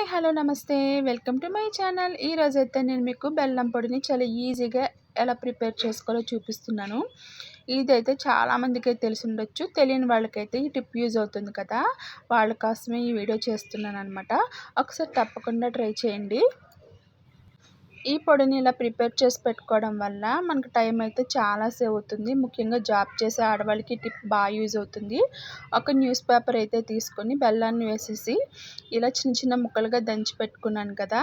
Hi hello namaste. Welcome to my channel. ఈరోజు అయితే నేను మీకు బెల్లం పొడిని చాలా ఈజీగా ఎలా ప్రిపేర్ చేసుకోవాలో చూపిస్తున్నాను. ఇదైతే చాలామందికి అయితే తెలిసి ఉండొచ్చు. తెలియని వాళ్ళకైతే ఈ టిప్ యూజ్ అవుతుంది కదా. వాళ్ళ కోసమే ఈ వీడియో చేస్తున్నాను అనమాట ఒకసారి తప్పకుండా ట్రై చేయండి. ఈ పొడిని ఇలా ప్రిపేర్ చేసి పెట్టుకోవడం వల్ల మనకు టైం అయితే చాలా సేవ్ అవుతుంది. ముఖ్యంగా జాబ్ చేసే ఆడవాళ్ళకి టిప్ బాగా యూజ్ అవుతుంది. ఒక న్యూస్ పేపర్ అయితే తీసుకొని బెల్లాన్ని వేసేసి ఇలా చిన్న చిన్న ముక్కలుగా దంచి పెట్టుకున్నాను కదా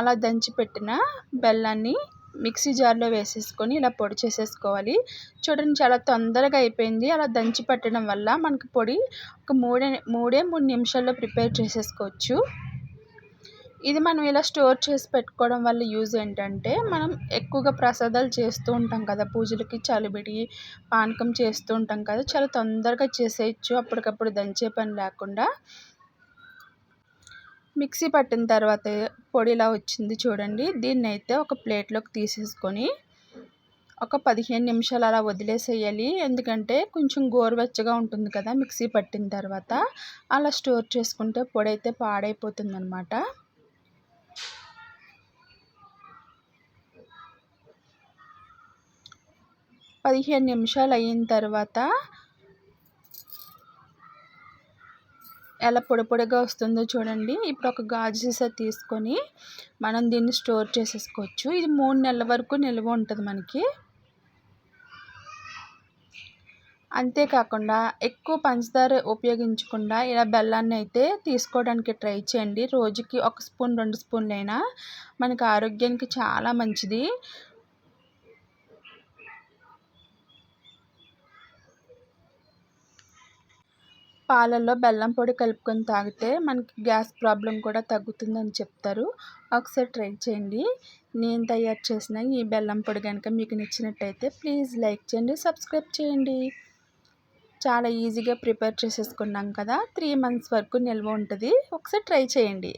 అలా దంచి పెట్టిన బెల్లాన్ని మిక్సీ జార్లో వేసేసుకొని ఇలా పొడి చేసేసుకోవాలి. చూడండి చాలా తొందరగా అయిపోయింది. అలా దంచి పెట్టడం వల్ల మనకు పొడి ఒక మూడే మూడే మూడు నిమిషాల్లో ప్రిపేర్ చేసేసుకోవచ్చు. ఇది మనం ఇలా స్టోర్ చేసి పెట్టుకోవడం వల్ల యూజ్ ఏంటంటే మనం ఎక్కువగా ప్రసాదాలు చేస్తూ ఉంటాం కదా. పూజలకి చలిబిడి పానకం చేస్తూ ఉంటాం కదా. చాలా తొందరగా చేసేయచ్చు. అప్పటికప్పుడు దంచే పని లేకుండా. మిక్సీ పట్టిన తర్వాత పొడి ఇలా వచ్చింది చూడండి. దీన్ని అయితే ఒక ప్లేట్లోకి తీసేసుకొని ఒక పదిహేను నిమిషాలు అలా వదిలేసేయాలి. ఎందుకంటే కొంచెం గోరువెచ్చగా ఉంటుంది కదా మిక్సీ పట్టిన తర్వాత. అలా స్టోర్ చేసుకుంటే పొడి అయితే పాడైపోతుంది అనమాట పదిహేను నిమిషాలు అయిన తర్వాత ఎలా పొడి పొడిగా వస్తుందో చూడండి. ఇప్పుడు ఒక గాజు సీసా తీసుకొని మనం దీన్ని స్టోర్ చేసేసుకోవచ్చు. ఇది మూడు నెలల వరకు నిల్వ ఉంటుంది మనకి. అంతేకాకుండా ఎక్కువ పంచదార ఉపయోగించకుండా ఇలా బెల్లాన్ని అయితే తీసుకోవడానికి ట్రై చేయండి. రోజుకి ఒక స్పూన్ రెండు స్పూన్లైనా మనకి ఆరోగ్యానికి చాలా మంచిది. పాలల్లో బెల్లం పొడి కలుపుకొని తాగితే మనకి గ్యాస్ ప్రాబ్లం కూడా తగ్గుతుందని చెప్తారు. ఒకసారి ట్రై చేయండి. నేను తయారు చేసిన ఈ బెల్లం పొడి కనుక మీకు నచ్చినట్టయితే ప్లీజ్ లైక్ చేయండి సబ్స్క్రైబ్ చేయండి. చాలా ఈజీగా ప్రిపేర్ చేసేసుకున్నాం కదా. త్రీ మంత్స్ వరకు నిల్వ ఉంటుంది. ఒకసారి ట్రై చేయండి.